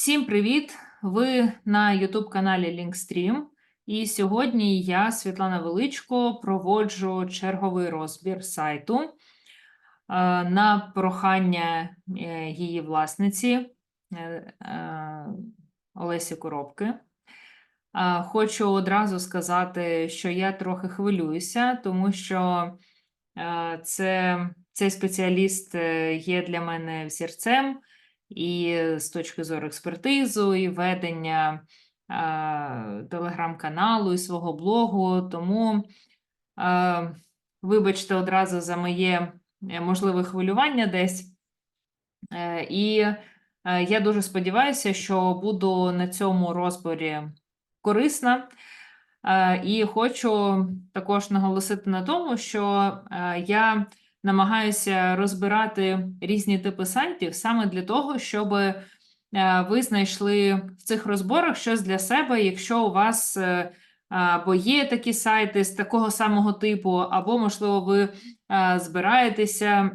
Всім привіт! Ви на YouTube каналі Linkstream. І сьогодні я, Світлана Величко, проводжу черговий розбір сайту е, на прохання е, її власниці е, Олесі Коробки. Хочу одразу сказати, що я трохи хвилююся, тому що це, цей спеціаліст є для мене взірцем і з точки зору експертизу, і ведення телеграм-каналу і свого блогу. Тому, вибачте, одразу за моє е, можливе хвилювання десь. Е, і е, я дуже сподіваюся, що буду на цьому розборі корисна. І хочу також наголосити на тому, що я намагаюся розбирати різні типи сайтів саме для того, щоб е, ви знайшли в цих розборах щось для себе, якщо у вас е, або є такі сайти з такого самого типу, або, можливо, ви е, збираєтеся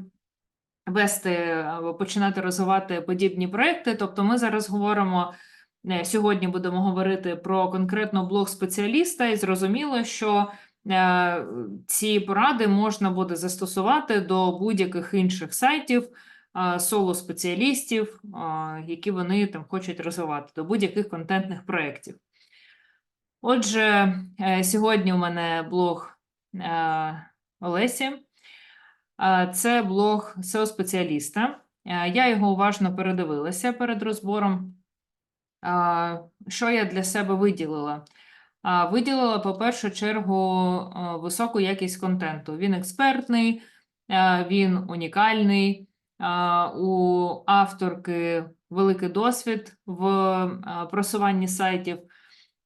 вести або починати розвивати подібні проекти. Тобто, ми зараз говоримо. Сьогодні будемо говорити про конкретно блог спеціаліста, і зрозуміло, що ці поради можна буде застосувати до будь-яких інших сайтів, е, соло-спеціалістів, е, які вони там хочуть розвивати, до будь-яких контентних проєктів. Отже, е, сьогодні у мене блог е, Олесі. Е, Це блог SEO-спеціаліста. Е, Я його уважно передивилася перед розбором. Що я для себе виділила? Виділила, по першу чергу, високу якість контенту. Він експертний, він унікальний, у авторки великий досвід в просуванні сайтів.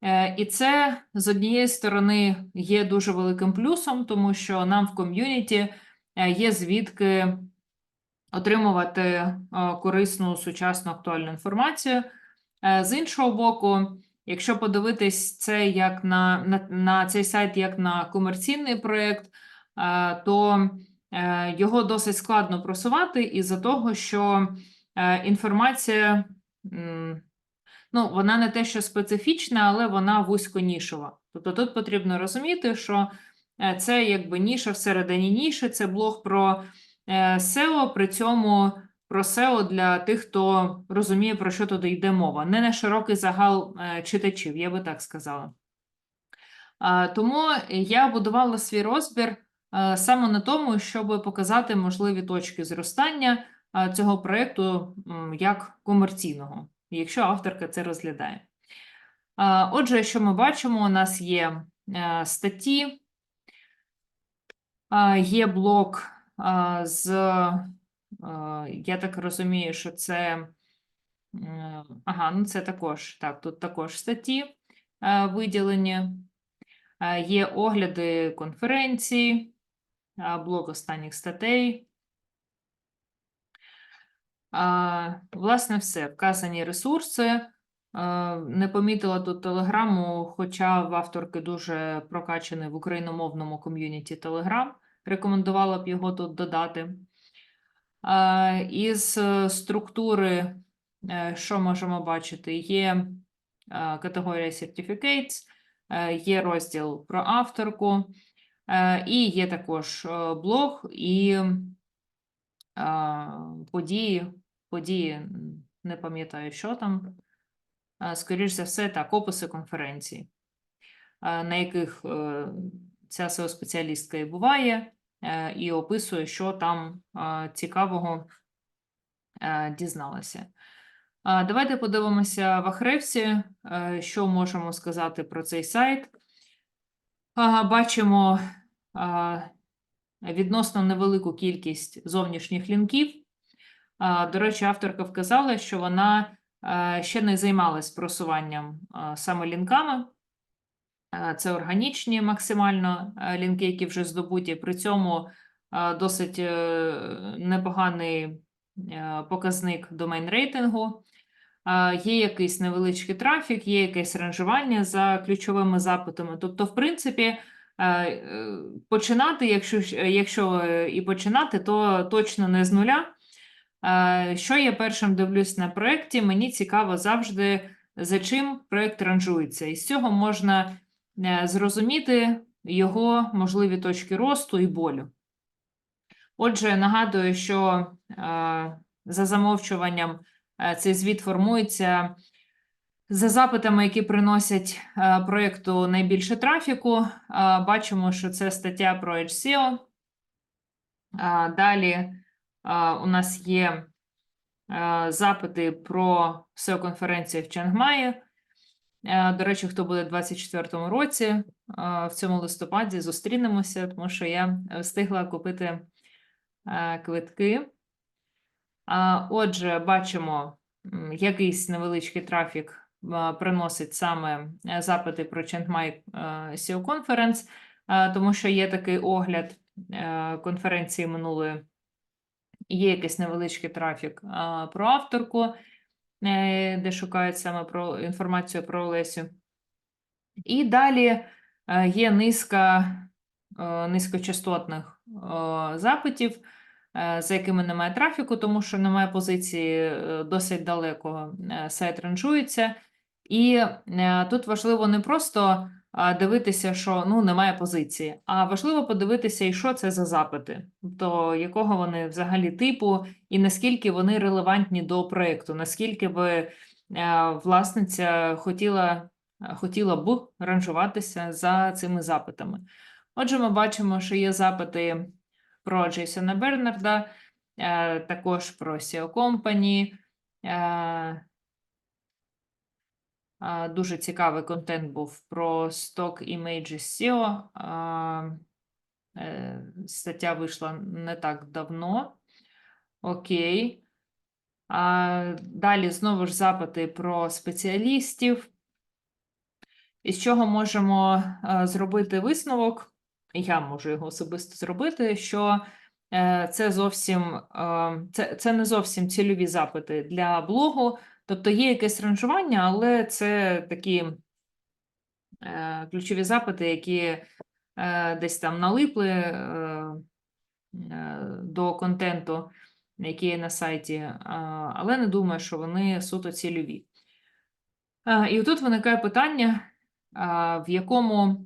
Е, І це з однієї сторони є дуже великим плюсом, тому що нам в ком'юніті е, є звідки отримувати е, корисну сучасну актуальну інформацію. З іншого боку, якщо подивитись це як на, на, на цей сайт як на комерційний проєкт, е, то е, його досить складно просувати із-за того, що е, інформація, ну, вона не те, що специфічна, але вона вузьконішова. Тобто тут потрібно розуміти, що це якби ніша всередині ніші, це блог про SEO, при цьому про SEO для тих, хто розуміє, про що туди йде мова. Не на широкий загал е, читачів, я би так сказала. Тому я будувала свій розбір е, саме на тому, щоб показати можливі точки зростання е, цього проєкту як комерційного, якщо авторка це розглядає. Отже, що ми бачимо, у нас є статті, є блок з Я так розумію, що це. Ага, ну це також. Так, тут також статті виділені. Є огляди конференцій, е, блок останніх статей. Власне, все. Вказані ресурси. Не помітила тут телеграму, хоча в авторки дуже прокачаний в україномовному ком'юніті Телеграм. Рекомендувала б його тут додати. А, Із е, структури, е, що можемо бачити, є е, категорія Certificates, е, є розділ про авторку, е, і є також е, блог і е, події, події, не пам'ятаю, що там. Е, Скоріш за все, так, описи конференції, е, на яких е, ця SEO-спеціалістка і буває е, і описує, що там е, цікавого е, дізналася. Давайте подивимося в Ахревсі, е, що можемо сказати про цей сайт. Бачимо відносно невелику кількість зовнішніх лінків. До речі, авторка вказала, що вона е, ще не займалась просуванням е, саме лінками. Е, Це органічні максимально е, лінки, які вже здобуті. При цьому е, досить непоганий показник домен рейтингу. Є якийсь невеличкий трафік, є якесь ранжування за ключовими запитами. Тобто, в принципі, починати, якщо, якщо і починати, то точно не з нуля. Що я першим дивлюсь на проєкті? Мені цікаво завжди, за чим проєкт ранжується. І з цього можна зрозуміти його можливі точки росту і болю. Отже, нагадую, що е, за замовчуванням е, цей звіт формується за запитами, які приносять е, проєкту найбільше трафіку. Е, Бачимо, що це стаття про HSEO. Е, Далі е, у нас є е, запити про SEO-конференцію в Чангмаї. Е, До речі, хто буде у 2024 році, е, в цьому листопаді зустрінемося, тому що я встигла купити е, квитки. Отже, бачимо, якийсь невеличкий трафік приносить саме е, запити про Chiang Mai SEO Conference, тому що є такий огляд е, конференції минулої. Є якийсь невеличкий трафік про авторку, е, де шукають саме про інформацію про Олесю. І далі е, є низка е, низькочастотних е, запитів, е, за якими немає трафіку, тому що немає позиції е, досить далеко е, сайт ранжується. І е, тут важливо не просто дивитися, що ну, немає позиції, а важливо подивитися, і що це за запити, тобто якого вони взагалі типу, і наскільки вони релевантні до проєкту, наскільки би е, власниця хотіла, хотіла б ранжуватися за цими запитами. Отже, ми бачимо, що є запити про Джейсона Бернарда, е, також про SEO Company. Дуже цікавий контент був про Stock Images SEO. е, Стаття вийшла не так давно. Окей. Далі знову ж запити про спеціалістів. Із чого можемо е, зробити висновок? Я можу його особисто зробити, що е, це зовсім це, це не зовсім цільові запити для блогу. Тобто є якесь ранжування, але це такі е, ключові запити, які е, десь там налипли е, е, до контенту, який є на сайті, е, але не думаю, що вони суто цільові. Е, і тут виникає питання, а, в якому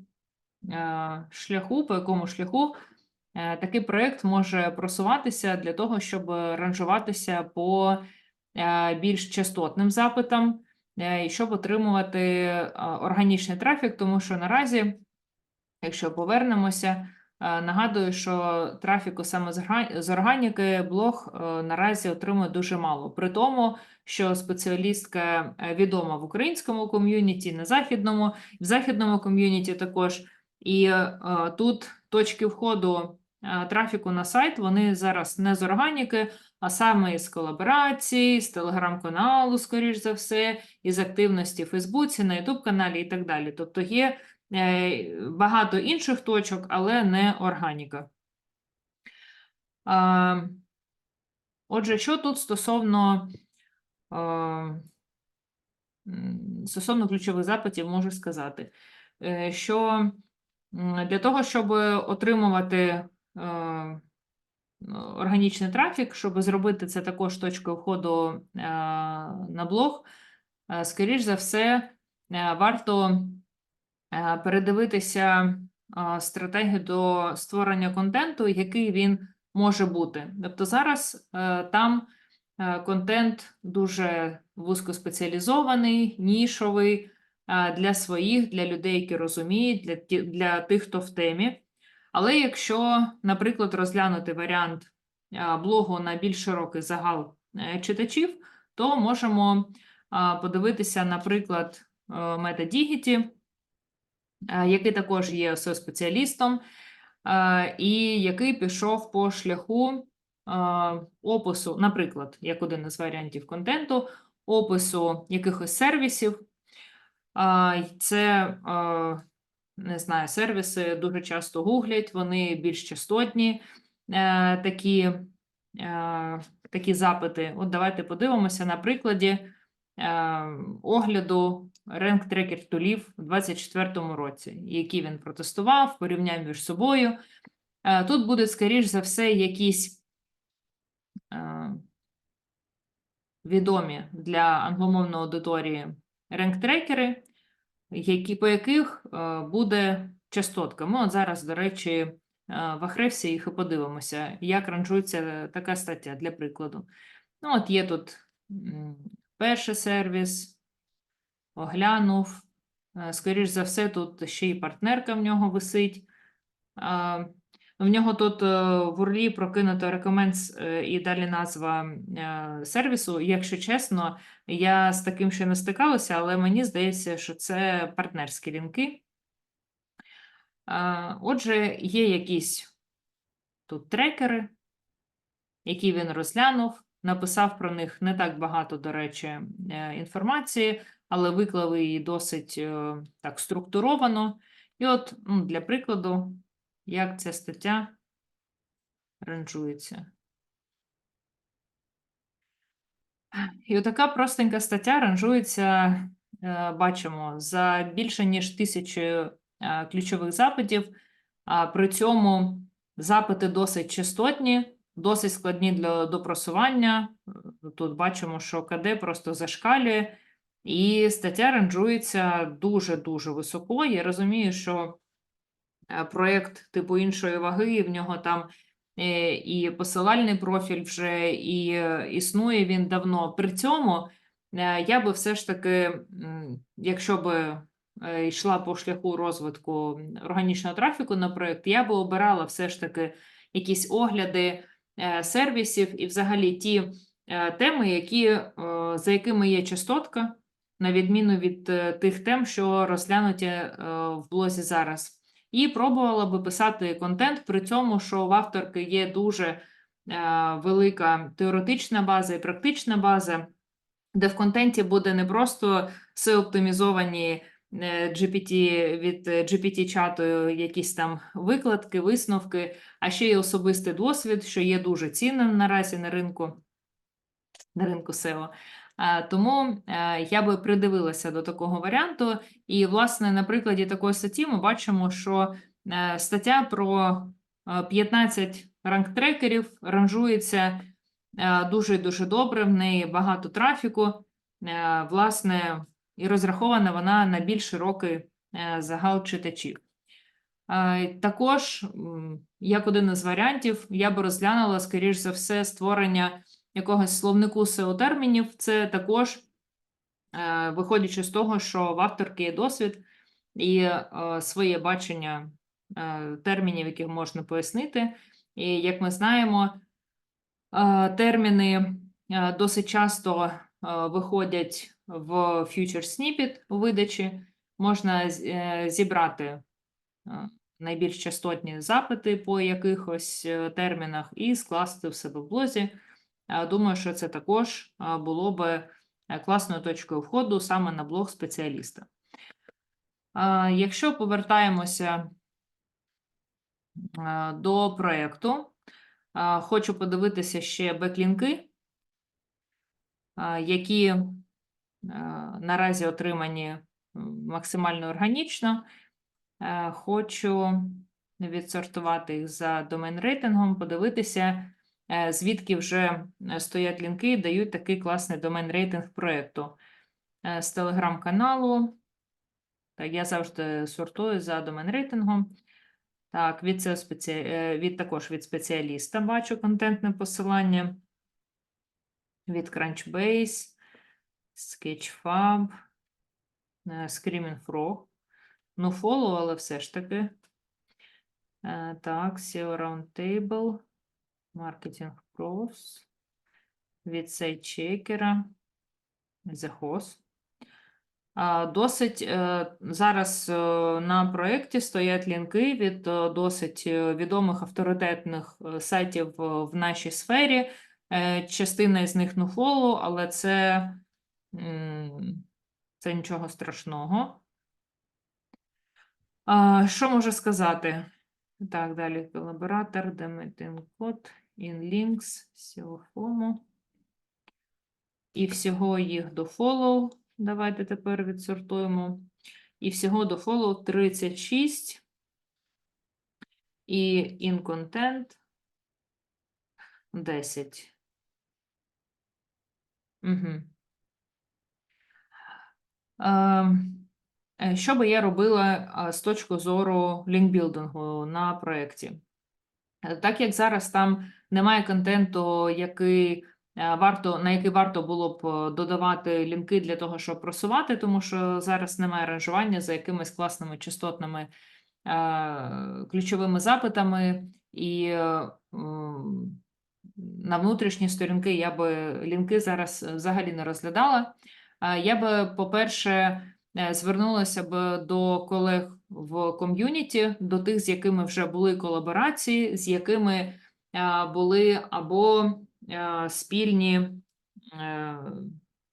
е, шляху, по якому шляху е, такий проєкт може просуватися для того, щоб ранжуватися по е, більш частотним запитам, е, і щоб отримувати е, органічний трафік, тому що наразі, якщо повернемося, е, нагадую, що трафіку саме з органіки блог е, наразі отримує дуже мало. При тому, що спеціалістка е, відома в українському ком'юніті, на західному, в західному ком'юніті також. І е, тут точки входу е, трафіку на сайт вони зараз не з органіки, а саме із колаборацій, з телеграм-каналу, скоріш за все, із активності в Фейсбуці, на Ютуб-каналі і так далі. Тобто є е, багато інших точок, але не органіка. Отже, що тут стосовно, е, стосовно ключових запитів можу сказати, Е, що для того, щоб отримувати е, органічний трафік, щоб зробити це також точкою входу е, на блог, е, скоріш за все, е, варто е, передивитися е, стратегію до створення контенту, який він може бути. Тобто зараз е, там е, контент дуже вузькоспеціалізований, нішовий е, для своїх, для людей, які розуміють, для, для тих, хто в темі. Але якщо, наприклад, розглянути варіант блогу на більш широкий загал е, читачів, то можемо подивитися, наприклад, е, MetaDigity, е, який також є SEO-спеціалістом, е, і який пішов по шляху е, опису, наприклад, як один із варіантів контенту, опису якихось сервісів. Це е, не знаю, сервіси дуже часто гуглять, вони більш частотні е, такі, е, такі запити. От давайте подивимося на прикладі е, огляду Tracker тулів у 2024 році, які він протестував, порівняв між собою. Е, тут буде, скоріш за все, якісь. Е, відомі для англомовної аудиторії ренк-трекери, які, по яких е, буде частотка. Ми от зараз, до речі, вахревся в Ахревсі їх і подивимося, як ранжується така стаття для прикладу. Ну, от є тут перший сервіс, оглянув. Скоріше Скоріш за все, тут ще й партнерка в нього висить. В нього тут е, в урлі прокинуто recommends е, і далі назва е, сервісу. Якщо чесно, я з таким ще не стикалася, але мені здається, що це партнерські лінки. Отже, є якісь тут трекери, які він розглянув, написав про них не так багато, до речі, інформації, але виклав її досить так структуровано. І от ну, для прикладу, як ця стаття ранжується. І отака простенька стаття ранжується, е, бачимо, за більше ніж тисячу е, ключових запитів, а при цьому запити досить частотні, досить складні для допросування. Тут бачимо, що КД просто зашкалює, і стаття ранжується дуже-дуже високо. Я розумію, що проєкт типу іншої ваги, в нього там е, і посилальний профіль вже і е, існує він давно. При цьому е, я би все ж таки, якщо би е, йшла по шляху розвитку органічного трафіку на проєкт, я би обирала все ж таки якісь огляди е, сервісів і взагалі ті е, теми, які, е, за якими є частотка, на відміну від е, тих тем, що розглянуті е, в блозі зараз. І пробувала би писати контент при цьому, що в авторки є дуже е, велика теоретична база і практична база, де в контенті буде не просто все оптимізовані е, GPT від GPT-чату, якісь там викладки, висновки, а ще й особистий досвід, що є дуже цінним наразі на ринку, на ринку SEO. А, Тому е, я би придивилася до такого варіанту. І, власне, на прикладі такої статті ми бачимо, що е, стаття про е, 15 ранг-трекерів ранжується е, дуже дуже добре, в неї багато трафіку. Е, Власне, і розрахована вона на більш широкий е, загал читачів. Е, Також, як один із варіантів, я би розглянула, скоріш за все, створення якогось словнику SEO-термінів. Це також, е, виходячи з того, що в авторки є досвід і е, своє бачення е, термінів, яких можна пояснити. І як ми знаємо, терміни досить часто виходять в Future Snippet у видачі. Можна зібрати найбільш частотні запити по якихось термінах і скласти в себе в блозі. Е, Думаю, що це також е, було би е, класною точкою входу саме на блог спеціаліста. Якщо повертаємося до проєкту, хочу подивитися ще беклінки, які наразі отримані максимально органічно. Е, Хочу відсортувати їх за домен рейтингом, подивитися, звідки вже е, стоять лінки і дають такий класний домен рейтинг проєкту. Е, З телеграм-каналу. Так, я завжди сортую за домен рейтингом. Так, від, SEO спеці... е, від також від спеціаліста бачу контентне посилання. Від Crunchbase, Sketchfab, е, Screaming Frog. Ну, follow, але все ж таки. Е, Так, SEO Roundtable, Marketing Pros, від The Host. Досить е, зараз е, на проєкті стоять лінки від е, досить відомих авторитетних сайтів в нашій сфері. Частина із них nofollow, але це, це нічого страшного. Що можу сказати? Так, далі колаборатор, Demetin код, InLinks, SEO FOMO. І всього їх до follow. Давайте тепер відсортуємо. І всього до follow 36. І in content 10. Угу. Ем, е, Що би я робила з точки зору лінкбілдингу на проєкті? Так як зараз там немає контенту, який е, варто, на який варто було б е, додавати лінки для того, щоб просувати, тому що зараз немає ранжування за якимись класними частотними е, ключовими запитами, і на внутрішні сторінки я би лінки зараз взагалі не розглядала. Я би, по-перше, звернулася б до колег в ком'юніті, до тих, з якими вже були колаборації, з якими е, були або е, спільні е,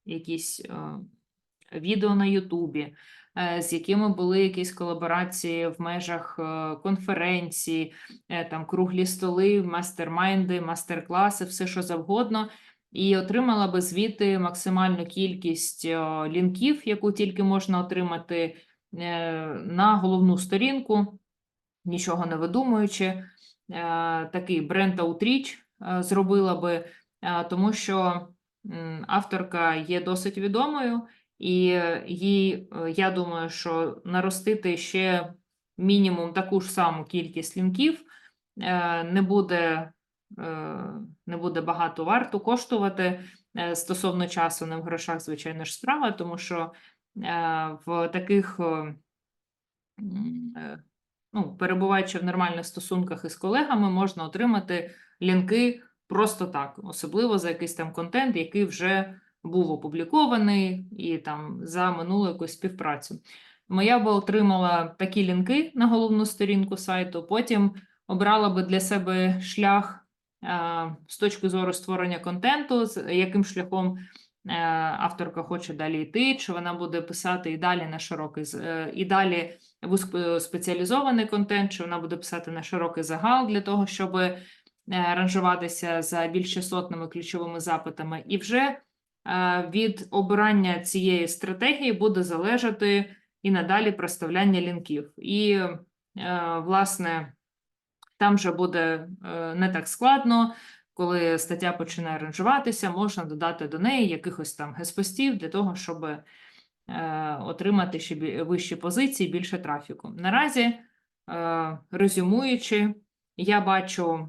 якісь е, відео на Ютубі, е, з якими були якісь колаборації в межах е, конференцій, е, там круглі столи, мастермайнди, мастер-класи, все що завгодно. І отримала би звідти максимальну кількість е, лінків, яку тільки можна отримати е, на головну сторінку, нічого не видумуючи. Е, Такий бренд е, зробила би, тому що авторка є досить відомою, і їй, я думаю, що наростити ще мінімум таку ж саму кількість лінків не буде, не буде багато варто коштувати е, стосовно часу, не в грошах, звичайно ж, справа, тому що е, в таких, е, е, ну, перебуваючи в нормальних стосунках із колегами, можна отримати лінки просто так, особливо за якийсь там контент, який вже був опублікований і там за минулу якусь співпрацю. Моя би отримала такі лінки на головну сторінку сайту, потім обрала би для себе шлях е, з точки зору створення контенту, з яким шляхом е, авторка хоче далі йти, чи вона буде писати і далі на широкий е, і далі вузькоспеціалізований контент, чи вона буде писати на широкий загал для того, щоб е, ранжуватися за більш частотними ключовими запитами. І вже е, від обирання цієї стратегії буде залежати і надалі проставляння лінків. І, е, власне, там вже буде е, не так складно. Коли стаття починає ранжуватися, можна додати до неї якихось там геспостів для того, щоб е, отримати ще вищі позиції, більше трафіку. Наразі, е, резюмуючи, я бачу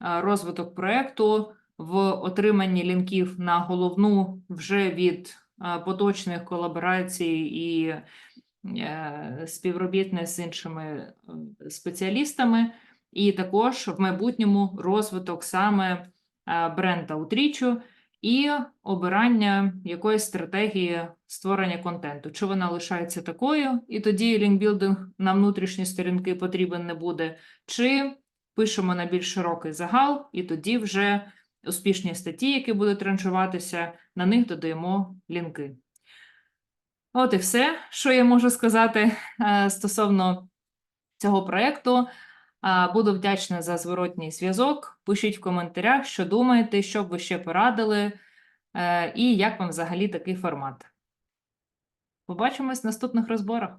розвиток проекту в отриманні лінків на головну вже від поточних колаборацій і е, співробітне з іншими спеціалістами, і також в майбутньому розвиток саме е, бренда утрічу і обирання якоїсь стратегії створення контенту. Чи вона лишається такою, і тоді лінкбілдинг на внутрішні сторінки потрібен не буде, чи пишемо на більш широкий загал, і тоді вже успішні статті, які будуть ранжуватися, на них додаємо лінки. От і все, що я можу сказати е, стосовно цього проєкту. Буду вдячна за зворотній зв'язок. Пишіть в коментарях, що думаєте, що б ви ще порадили, е, і як вам взагалі такий формат. Побачимось в наступних розборах.